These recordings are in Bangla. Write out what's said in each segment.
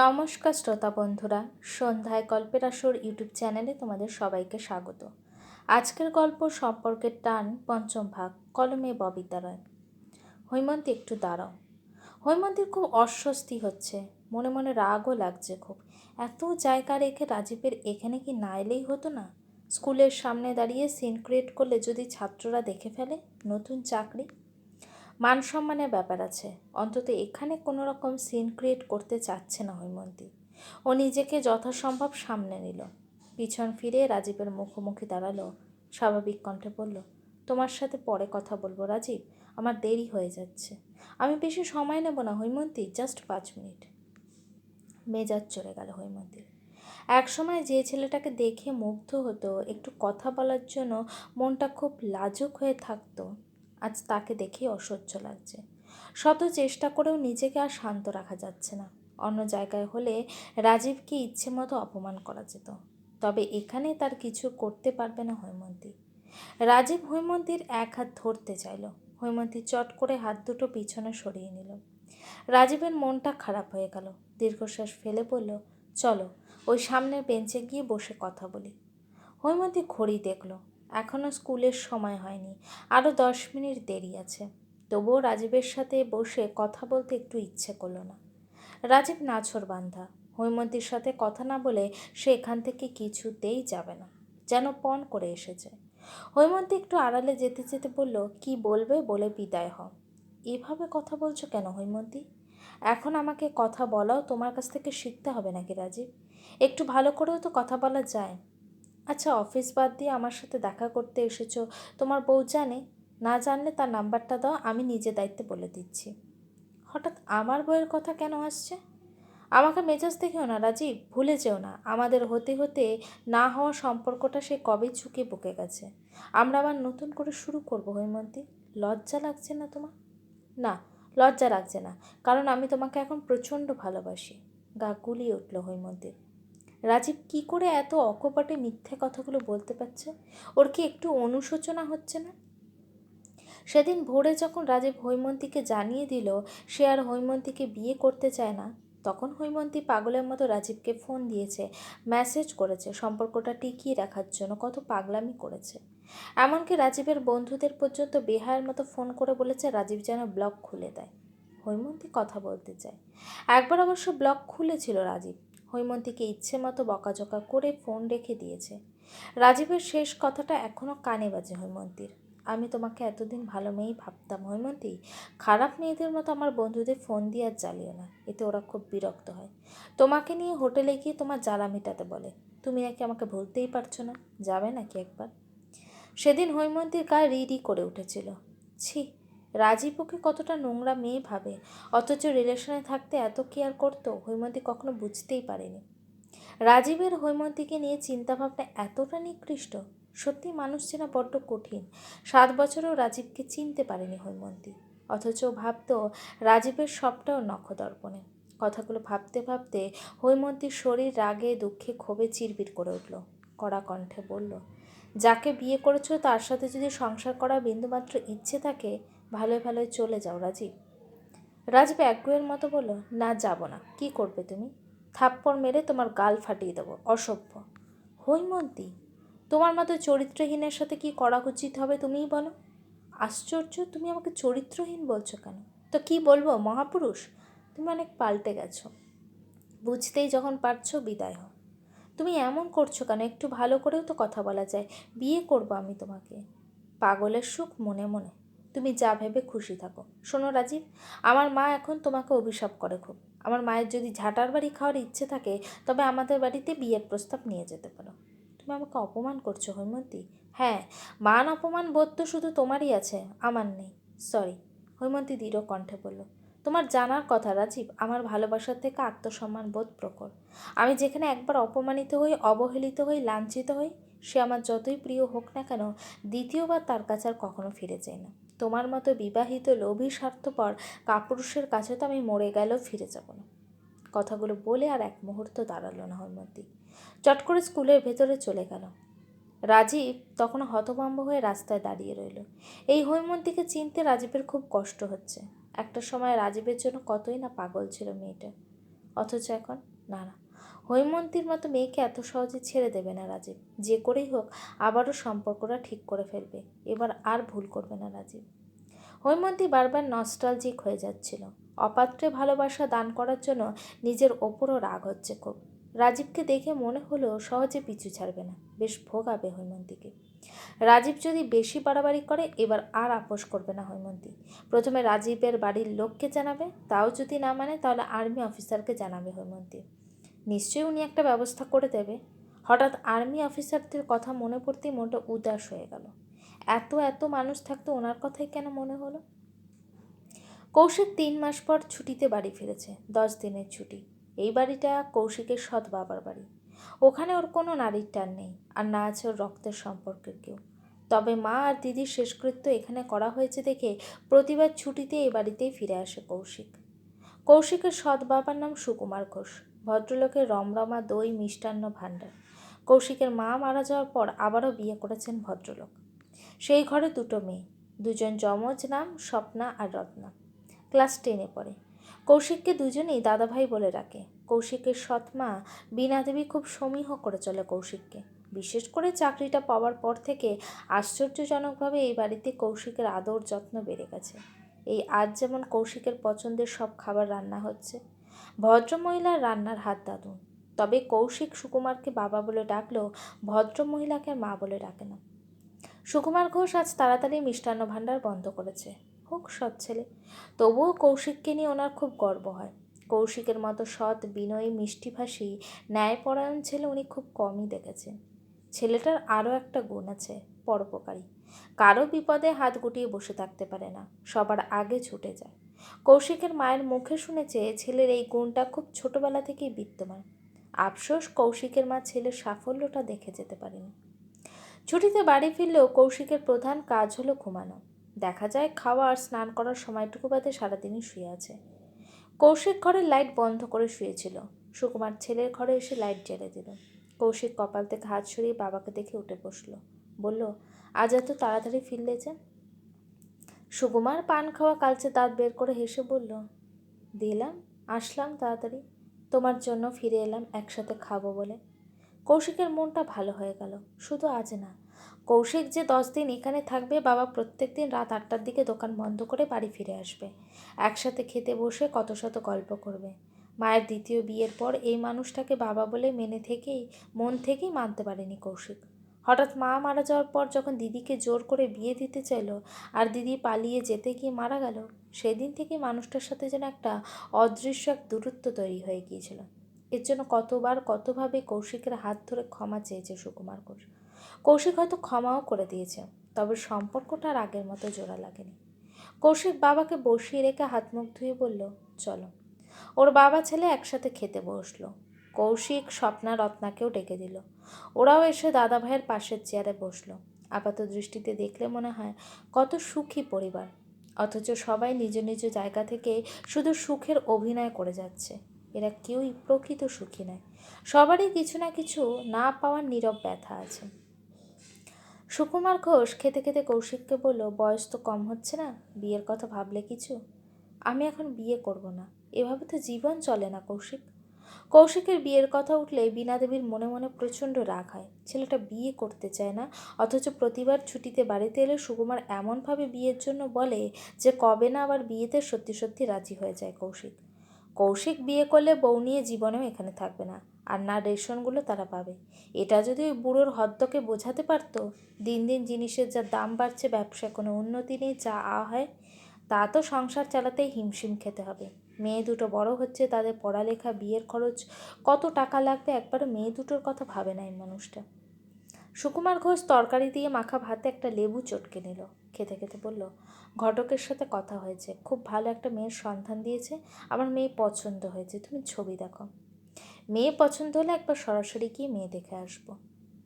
নমস্কার শ্রোতা বন্ধুরা, সন্ধ্যায় গল্পের আসর ইউটিউব চ্যানেলে তোমাদের সবাইকে স্বাগত। আজকের গল্প সম্পর্কের টান পঞ্চম ভাগ, কলমে ববিতা রায় হৈমন্তী, একটু দাঁড়াও। হৈমন্তীর খুব অস্বস্তি হচ্ছে, মনে মনে রাগও লাগছে খুব। এত জায়গা রেখে রাজীবের এখানে কি না এলেই হতো না? স্কুলের সামনে দাঁড়িয়ে সিন ক্রিয়েট করলে যদি ছাত্ররা দেখে ফেলে, নতুন চাকরি? মান সম্মানের ব্যাপার আছে। অন্তত এখানে কোনো রকম সিন ক্রিয়েট করতে চাচ্ছে না হৈমন্তী। ও নিজেকে যথাসম্ভব সামনে নিল। পিছন ফিরে রাজীবের মুখোমুখি দাঁড়াল। স্বাভাবিক কণ্ঠে বলল, তোমার সাথে পরে কথা বলব রাজীব, আমার দেরি হয়ে যাচ্ছে। আমি বেশি সময় নেব না হৈমন্তী জাস্ট পাঁচ মিনিট। মেজাজ চলে গেল হৈমন্তীর। একসময় যে ছেলেটাকে দেখে মুগ্ধ হতো, একটু কথা বলার জন্য মনটা খুব লাজুক হয়ে থাকতো। আজ তাকে দেখে অসহ্য লাগছে। শত চেষ্টা করেও নিজেকে আর শান্ত রাখা যাচ্ছে না। অন্য জায়গায় হলে রাজীবকে ইচ্ছে মতো অপমান করা যেত। তবে এখানে তার কিছু করতে পারবে না হৈমন্তী। রাজীব হৈমন্তীর এক হাত ধরতে চাইল। হৈমন্তী চট করে হাত দুটো পিছনে সরিয়ে নিল। রাজীবের মনটা খারাপ হয়ে গেল। দীর্ঘশ্বাস ফেলে বলল, চলো, ওই সামনের বেঞ্চে গিয়ে বসে কথা বলি। হৈমন্তী ঘড়ি দেখল। এখনও স্কুলের সময় হয়নি। আরও দশ মিনিট দেরি আছে। তবুও রাজীবের সাথে বসে কথা বলতে একটু ইচ্ছে করল না। রাজীব নাছর বান্ধা। হৈমন্তীর সাথে কথা না বলে সে এখান থেকে কিছুতেই যাবে না। যেন পণ করে এসেছে। হৈমন্তী একটু আড়ালে যেতে যেতে বলল, কি বলবে বলে বিদায় হ এভাবে কথা বলছো কেন হৈমন্তী? এখন আমাকে কথা বলাও তোমার কাছ থেকে শিখতে হবে নাকি রাজীব? একটু ভালো করেও তো কথা বলা যায়। আচ্ছা অফিস বাদ দিয়ে আমার সাথে দেখা করতে এসেছ, তোমার বউ জানে? না জানলে তার নাম্বারটা দাও, আমি নিজে দায়িত্বে বলে দিচ্ছি। হঠাৎ আমার বইয়ের কথা কেন আসছে? আমাকে মেজাজ দেখেও না, রাজীব, ভুলে যেও না। আমাদের হতে হতে না হওয়া সম্পর্কটা সে কবে ঝুঁকে বুকে গেছে। আমরা আবার নতুন করে শুরু করব হৈমন্তী? লজ্জা লাগছে না তোমার? না, লজ্জা লাগছে না, কারণ আমি তোমাকে এখন প্রচণ্ড ভালোবাসি। গা গুলিয়ে উঠল হৈমন্তীর। রাজীব কি করে এত অকপটে মিথ্যে কথাগুলো বলতে পারছে? ওর কি একটু অনুশোচনা হচ্ছে না? সেদিন ভোরে যখন রাজীব হৈমন্তীকে জানিয়ে দিল সে আর হৈমন্তীকে বিয়ে করতে চায় না, তখন হৈমন্তী পাগলের মতো রাজীবকে ফোন দিয়েছে মেসেজ করেছে, সম্পর্কটা টিকিয়ে রাখার জন্য কত পাগলামি করেছে। এমনকি রাজীবের বন্ধুদের পর্যন্ত বেহায়ের মতো ফোন করে বলেছে রাজীব যেন ব্লক খুলে দেয়। হৈমন্তী কথা বলতে চায়। একবার অবশ্য ব্লক খুলেছিল রাজীব। হৈমন্তীকে ইচ্ছে মতো বকাঝকা করে ফোন রেখে দিয়েছে। রাজীবের শেষ কথাটা এখনও কানে বাজে হৈমন্তীর। আমি তোমাকে এতদিন ভালো মেয়েই ভাবতাম, হৈমন্তী। খারাপ মেয়েদের মতো আমার বন্ধুদের ফোন দিয়ে আর জ্বালিও না, এতে ওরা খুব বিরক্ত হয়। তোমাকে নিয়ে হোটেলে গিয়ে তোমার জ্বালা মেটাতে বলে। তুমি নাকি আমাকে ভুলতেই পারছ না? যাবে নাকি একবার? সেদিন হৈমন্তীর গায়ে রিডি করে উঠেছিল। ছি রাজীব ওকে কতটা নোংরা মেয়ে ভাবে? অথচ রিলেশনে থাকতে এত কেয়ার করতো, হৈমন্তী কখনো বুঝতেই পারেনি। রাজীবের হৈমন্তীকে নিয়ে চিন্তাভাবনা এতটা নিকৃষ্ট, সত্যি মানুষ চেনা বড্ড কঠিন। সাত বছরেও রাজীবকে চিনতে পারেনি হৈমন্তী। অথচ ভাবত রাজীবের সবটাও নখদর্পণে। কথাগুলো ভাবতে ভাবতে হৈমন্তীর শরীর রাগে, দুঃখে ক্ষোভে চিরবির করে উঠল। কড়া কণ্ঠে বলল, যাকে বিয়ে করেছ তার সাথে যদি সংসার করা বিন্দুমাত্র ইচ্ছে থাকে ভালোই ভালোই চলে যাও রাজীব রাজীব একগুয়ের মতো বলল, না, যাব না। কি করবে তুমি? থাপ্পড় মেরে তোমার গাল ফাটিয়ে দেবো, অসভ্য। হৈমন্তী, তোমার মতো চরিত্রহীনের সাথে কি করা উচিত হবে তুমিই বলো। আশ্চর্য, তুমি আমাকে চরিত্রহীন বলছো কেন? তো কি বলব, মহাপুরুষ? তুমি অনেক পাল্টে গেছো। বুঝতেই যখন পারছ, বিদায় হও। তুমি এমন করছ কেন? একটু ভালো করেও তো কথা বলা যায়। বিয়ে করব আমি তোমাকে। পাগলের সুখ মনে মনে। তুমি যা ভেবে খুশি থাকো। শোনো রাজীব, আমার মা এখন তোমাকে অভিশাপ করে খুব। আমার মায়ের যদি ঝাঁটার বাড়ি খাওয়ার ইচ্ছে থাকে, তবে আমাদের বাড়িতে বিয়ের প্রস্তাব নিয়ে যেতে পারো। তুমি আমাকে অপমান করছ, হৈমন্তী? হ্যাঁ মান অপমান বোধ তো শুধু তোমারই আছে, আমার নেই। সরি, হৈমন্তী দৃঢ় কণ্ঠে বলল। তোমার জানার কথা রাজীব, আমার ভালোবাসার থেকে আত্মসম্মান বোধ প্রকট আমি যেখানে একবার অপমানিত হই, অবহেলিত হই, লাঞ্ছিত হই, সে আমার যতই প্রিয় হোক না কেন, দ্বিতীয়বার তার কাছে আর কখনো ফিরে যায় না। তোমার মতো বিবাহিত লোভী স্বার্থপর কাপুরুষের কাছে তো আমি মরে গেলেও ফিরে যাব না। কথাগুলো বলে আর এক মুহূর্ত দাঁড়াল না হৈমন্তী চট করে স্কুলের ভেতরে চলে গেল। রাজীব তখন হতভম্ব হয়ে রাস্তায় দাঁড়িয়ে রইল। এই হৈমন্তীকে চিনতে রাজীবের খুব কষ্ট হচ্ছে। একটা সময় রাজীবের জন্য কতই না পাগল ছিল মেয়েটা। অথচ এখন, না না হৈমন্তীর মতো মেয়েকে এত সহজে ছেড়ে দেবে না রাজীব। যে করেই হোক, আবারও সম্পর্কটা ঠিক করে ফেলবে। এবার আর ভুল করবে না রাজীব। হৈমন্তী বারবার নস্টালজিক হয়ে যাচ্ছিল। অপাত্রে ভালোবাসা দান করার জন্য নিজের ওপরও রাগ হচ্ছে খুব। রাজীবকে দেখে মনে হলো সহজে পিছু ছাড়বে না। বেশ ভোগাবে হৈমন্তীকে। রাজীব যদি বেশি বাড়াবাড়ি করে, এবার আর আপোষ করবে না হৈমন্তী। প্রথমে রাজীবের বাড়ির লোককে জানাবে, তাও যদি না মানে তাহলে আর্মি অফিসারকে জানাবে হৈমন্তী। নিশ্চয়ই উনি একটা ব্যবস্থা করে দেবে। হঠাৎ আর্মি অফিসারদের কথা মনে পড়তেই মনটা উদাস হয়ে গেল। এত এত মানুষ থাকতে ওনার কথাই কেন মনে হলো? কৌশিক তিন মাস পর ছুটিতে বাড়ি ফিরেছে, দশ দিনের ছুটি। এই বাড়িটা কৌশিকের সৎ বাবার বাড়ি। ওখানে ওর কোনো নারীর টান নেই, আর না আছে ওর রক্তের সম্পর্কের কেউ। তবে মা আর দিদির শেষকৃত্য এখানে করা হয়েছে দেখে প্রতিবার ছুটিতে এই বাড়িতেই ফিরে আসে কৌশিক। কৌশিকের সৎ বাবার নাম সুকুমার ঘোষ। ভদ্রলোকের রমরমা দই মিষ্টান্ন ভাণ্ডার। কৌশিকের মা মারা যাওয়ার পর আবারও বিয়ে করেছেন ভদ্রলোক। সেই ঘরে দুটো মেয়ে, দুজন যমজ নাম স্বপ্না আর রত্না। ক্লাস টেনে পড়ে। কৌশিককে দুজনেই দাদাভাই বলে ডাকে। কৌশিকের সৎমা বীণা দেবী খুব সমীহ করে চলে কৌশিককে। বিশেষ করে চাকরিটা পাওয়ার পর থেকে আশ্চর্যজনকভাবে এই বাড়িতে কৌশিকের আদর যত্ন বেড়ে গেছে। এই আজ যেমন কৌশিকের পছন্দের সব খাবার রান্না হচ্ছে ভদ্রমহিলার রান্নার হাত দাদুন তবে কৌশিক সুকুমারকে বাবা বলে ডাকলেও ভদ্রমহিলাকে মা বলে ডাকে না। সুকুমার ঘোষ আজ তাড়াতাড়ি মিষ্টান্ন ভাণ্ডার বন্ধ করেছে। হোক, সৎ ছেলে। তবুও কৌশিককে নিয়ে ওনার খুব গর্ব হয়। কৌশিকের মতো সৎ, বিনয়ী মিষ্টিভাষী ন্যায়পরায়ণ ছেলে উনি খুব কমই দেখেছেন। ছেলেটার আরও একটা গুণ আছে, পরোপকারী। কারও বিপদে হাত গুটিয়ে বসে থাকতে পারে না, সবার আগে ছুটে যায়। কৌশিকের মায়ের মুখে শুনেছে ছেলের এই গুণটা খুব ছোটবেলা থেকেই বিদ্যমান। আফসোস, কৌশিকের মা ছেলের সাফল্যটা দেখে যেতে পারেনি। ছুটিতে বাড়ি ফিরলেও কৌশিকের প্রধান কাজ হলো ঘুমানো। দেখা যায় খাওয়া আর স্নান করার সময়টুকু বাদে সারাদিনই শুয়ে আছে। কৌশিক ঘরের লাইট বন্ধ করে শুয়েছিল। সুকুমার ছেলের ঘরে এসে লাইট জ্বেলে দিল। কৌশিক কপাল থেকে হাত সরিয়ে বাবাকে দেখে উঠে বসল। বলল, আজ এত তাড়াতাড়ি ফিরলে যে? সুকুমার পান খাওয়া কালচে দাঁত বের করে হেসে বলল, দিলাম, আসলাম তাড়াতাড়ি। তোমার জন্য ফিরে এলাম, একসাথে খাব বলে। কৌশিকের মনটা ভালো হয়ে গেল। শুধু আজ না, কৌশিক যে দশ দিন এখানে থাকবে, বাবা প্রত্যেক দিন রাত আটটার দিকে দোকান বন্ধ করে বাড়ি ফিরে আসবে। একসাথে খেতে বসে কত শত গল্প করবে। মায়ের দ্বিতীয় বিয়ের পর এই মানুষটাকে বাবা বলে মেনে থেকেই, মন থেকেই মানতে পারেনি কৌশিক। হঠাৎ মা মারা যাওয়ার পর যখন দিদিকে জোর করে বিয়ে দিতে চাইলো আর দিদি পালিয়ে যেতে গিয়ে মারা গেল, সেদিন থেকে মানুষটার সাথে যেন একটা অদৃশ্য এক দূরত্ব তৈরি হয়ে গিয়েছিল। এর জন্য কতবার কতভাবে কৌশিকের হাত ধরে ক্ষমা চেয়েছে সুকুমার ঘোষ। কৌশিক হয়তো ক্ষমাও করে দিয়েছে, তবে সম্পর্কটা আর আগের মতো জোড়া লাগেনি। কৌশিক বাবাকে বসিয়ে রেখে হাত মুখ ধুয়ে বলল, চলো। ওর বাবা ছেলে একসাথে খেতে বসল। কৌশিক স্বপ্না রত্নাকেও ডেকে দিল। ওরাও এসে দাদা ভাইয়ের পাশের চেয়ারে বসল। আপাত দৃষ্টিতে দেখলে মনে হয় কত সুখী পরিবার। অথচ সবাই নিজ নিজ জায়গা থেকে শুধু সুখের অভিনয় করে যাচ্ছে। এরা কেউই প্রকৃত সুখী নয়। সবারই কিছু না কিছু না পাওয়ার নীরব ব্যথা আছে। সুকুমার ঘোষ খেতে খেতে কৌশিককে বলল, বয়স তো কম হচ্ছে না? বিয়ের কথা ভাবলে কিছু? আমি এখন বিয়ে করব না। এভাবে তো জীবন চলে না কৌশিক। কৌশিকের বিয়ের কথা উঠলে বীণা দেবীর মনে মনে প্রচণ্ড রাগ হয়। ছেলেটা বিয়ে করতে চায় না, অথচ প্রতিবার ছুটিতে বাড়িতে এলে সুকুমার এমনভাবে বিয়ের জন্য বলে যে কবে না আবার বিয়েতে সত্যি সত্যি রাজি হয়ে যায় কৌশিক। কৌশিক বিয়ে করলে বউ নিয়ে জীবনেও এখানে থাকবে না, আর না রেশনগুলো তারা পাবে। এটা যদি ওই বুড়োর হদ্দকে বোঝাতে পারতো, দিন দিন জিনিসের যা দাম বাড়ছে, ব্যবসায় কোনো উন্নতি নেই, যা আ হয়, তা তো সংসার চালাতেই হিমশিম খেতে হবে। মেয়ে দুটো বড় হচ্ছে, তাদের পড়ালেখা, বিয়ের খরচ, কত টাকা লাগবে? একবারও মেয়ে দুটোর কথা ভাবে না এই মানুষটা সুকুমার ঘোষ তরকারি দিয়ে মাখা ভাতে একটা লেবু চটকে নিল। খেতে খেতে বলল, ঘটকের সাথে কথা হয়েছে। খুব ভালো একটা মেয়ের সন্ধান দিয়েছে। আমার মেয়ে পছন্দ হয়েছে। তুমি ছবি দেখো। মেয়ে পছন্দ হলে একবার সরাসরি গিয়ে মেয়ে দেখে আসব।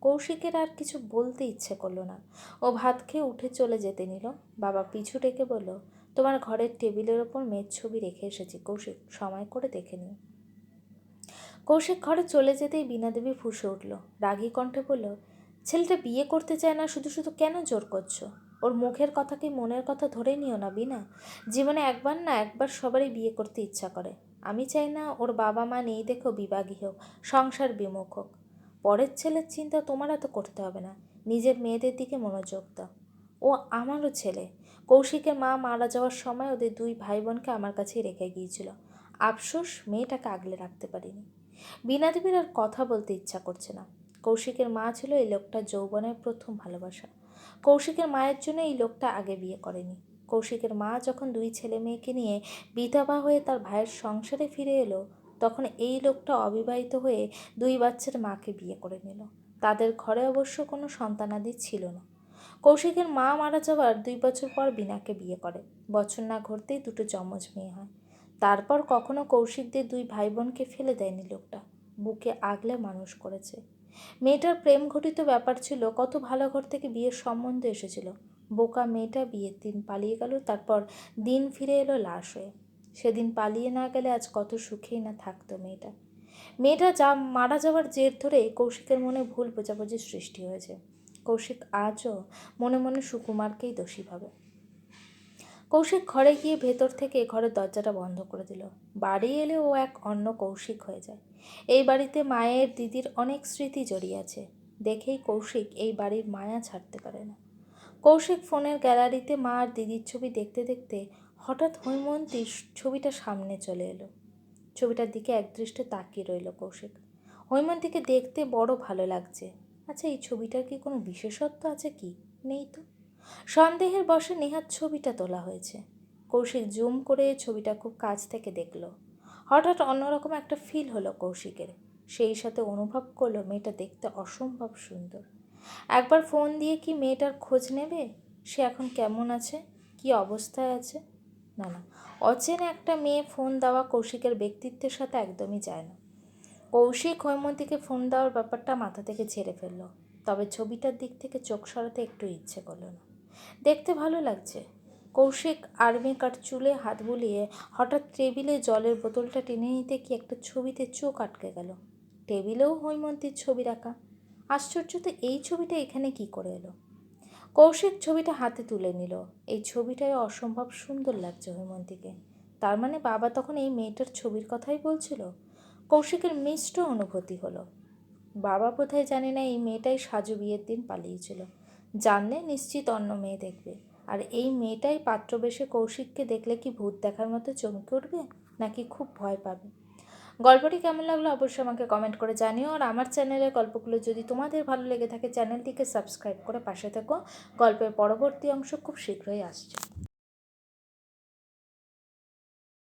কৌশিকের আর কিছু বলতে ইচ্ছে করল না। ও ভাত খেয়ে উঠে চলে যেতে নিল। বাবা পিছু ডেকে বলল তোমার ঘরের টেবিলের ওপর মেয়ের ছবি রেখে এসেছি। কৌশিক, সময় করে দেখে নিও। কৌশিক ঘরে চলে যেতেই বীণাদেবী ফুসে উঠল। রাগী কণ্ঠে বলল, ছেলেটা বিয়ে করতে চায় না, শুধু শুধু কেন জোর করছ? ওর মুখের কথা কি মনের কথা ধরে নিও না বিনা জীবনে একবার না একবার সবারই বিয়ে করতে ইচ্ছা করে। আমি চাই না ওর বাবা মা নেই দেখো বিবাগী হোক, সংসার বিমুখ হোক। পরের ছেলের চিন্তা তোমার এত করতে হবে না। নিজের মেয়েদের দিকে মনোযোগ দাও। ও আমারও ছেলে। কৌশিকের মা মারা যাওয়ার সময় ওদের দুই ভাই বোনকে আমার কাছেই রেখে গিয়েছিল। আফসোস, মেয়েটাকে আগলে রাখতে পারিনি। বিনা দেবীর আর কথা বলতে ইচ্ছা করছে না। কৌশিকের মা ছিল এই লোকটা যৌবনের প্রথম ভালোবাসা। কৌশিকের মায়ের জন্য এই লোকটা আগে বিয়ে করেনি। কৌশিকের মা যখন দুই ছেলে মেয়েকে নিয়ে বিধবা হয়ে তার ভাইয়ের সংসারে ফিরে এলো, তখন এই লোকটা অবিবাহিত হয়ে দুই বাচ্চার মাকে বিয়ে করে নিল। তাদের ঘরে অবশ্য কোনো সন্তানাদি ছিল না। কৌশিকের মা মারা যাওয়ার দুই বছর পর বিনাকে বিয়ে করে। বছর না ঘুরতেই দুটো যমজ মেয়ে হয়। তারপর কখনো কৌশিকদের দুই ভাই বোনকে ফেলে দেয়নি লোকটা। বুকে আগলে মানুষ করেছে। মেয়েটার প্রেম ঘটিত ব্যাপার ছিল, কত ভালো ঘর থেকে বিয়ের সম্বন্ধ এসেছিল। বোকা মেয়েটা বিয়ের দিন পালিয়ে গেল, তারপর দিন ফিরে এলো লাশ হয়ে। সেদিন পালিয়ে না গেলে আজ কত সুখেই না থাকতো মেয়েটা। মেয়েটা যা মারা যাওয়ার জের ধরে কৌশিকের মনে ভুল বোঝাবুঝির সৃষ্টি হয়েছে। কৌশিক আজও মনে মনে সুকুমারকেই দোষী ভাবে। কৌশিক ঘরে গিয়ে ভেতর থেকে ঘরের দরজাটা বন্ধ করে দিল। বাড়ি এলে ও এক অন্য কৌশিক হয়ে যায়। এই বাড়িতে মায়ের দিদির অনেক স্মৃতি জড়িয়ে আছে। দেখেই কৌশিক এই বাড়ির মায়া ছাড়তে পারে না। কৌশিক ফোনের গ্যালারিতে মা আর দিদির ছবি দেখতে দেখতে হঠাৎ হৈমন্তীর ছবিটা সামনে চলে এলো। ছবিটার দিকে একদৃষ্টে তাকিয়ে রইল কৌশিক। হৈমন্তীকে দেখতে বড় ভালো লাগছে। আচ্ছা এই ছবিটার কি কোনো বিশেষত্ব আছে কি? নেই তো। সন্দেহের বসে নেহাত ছবিটা তোলা হয়েছে। কৌশিক জুম করে ছবিটা খুব কাছ থেকে দেখল। হঠাৎ অন্যরকম একটা ফিল হলো কৌশিকের। সেই সাথে অনুভব করল মেয়েটা দেখতে অসম্ভব সুন্দর। একবার ফোন দিয়ে কি মেয়েটার খোঁজ নেবে? সে এখন কেমন আছে? কি অবস্থায় আছে? না না। অচেনা একটা মেয়ে ফোন দেওয়া কৌশিকের ব্যক্তিত্বের সাথে একদমই যায় না। কৌশিক হৈমন্তীকে ফোন দেওয়ার ব্যাপারটা মাথা থেকে ছেড়ে ফেলল। তবে ছবিটার দিক থেকে চোখ সরাতে একটু ইচ্ছে করল না। দেখতে ভালো লাগছে। কৌশিক আর্মি কাট চুলে হাত বুলিয়ে হঠাৎ টেবিলে জলের বোতলটা টেনে নিতে কি একটা ছবিতে চোখ আটকে গেল। টেবিলেও হৈমন্তীর ছবি রাখা। আশ্চর্য তো এই ছবিটা এখানে কি করে এলো? কৌশিক ছবিটা হাতে তুলে নিল। এই ছবিটাই অসম্ভব সুন্দর লাগছে হৈমন্তীকে। তার মানে বাবা তখন এই মেয়েটার ছবির কথাই বলছিল? কৌশিকের মিষ্ট অনুভূতি হলো। বাবা বোধহয় জানে না এই মেয়েটাই সাজু বিয়ের দিন পালিয়েছিল। জানলে নিশ্চিত অন্য মেয়ে দেখবে। আর এই মেয়েটাই পাত্রবেশে কৌশিককে দেখলে কি ভূত দেখার মতো চমকে উঠবে, নাকি খুব ভয় পাবে? গল্পটি কেমন লাগল অবশ্যই আমাকে কমেন্ট করে জানিও। আর আমার চ্যানেলের গল্পগুলো যদি তোমাদের ভালো লেগে থাকে চ্যানেলটিকে সাবস্ক্রাইব করে পাশে থেকো। গল্পের পরবর্তী অংশ খুব শীঘ্রই আসছে।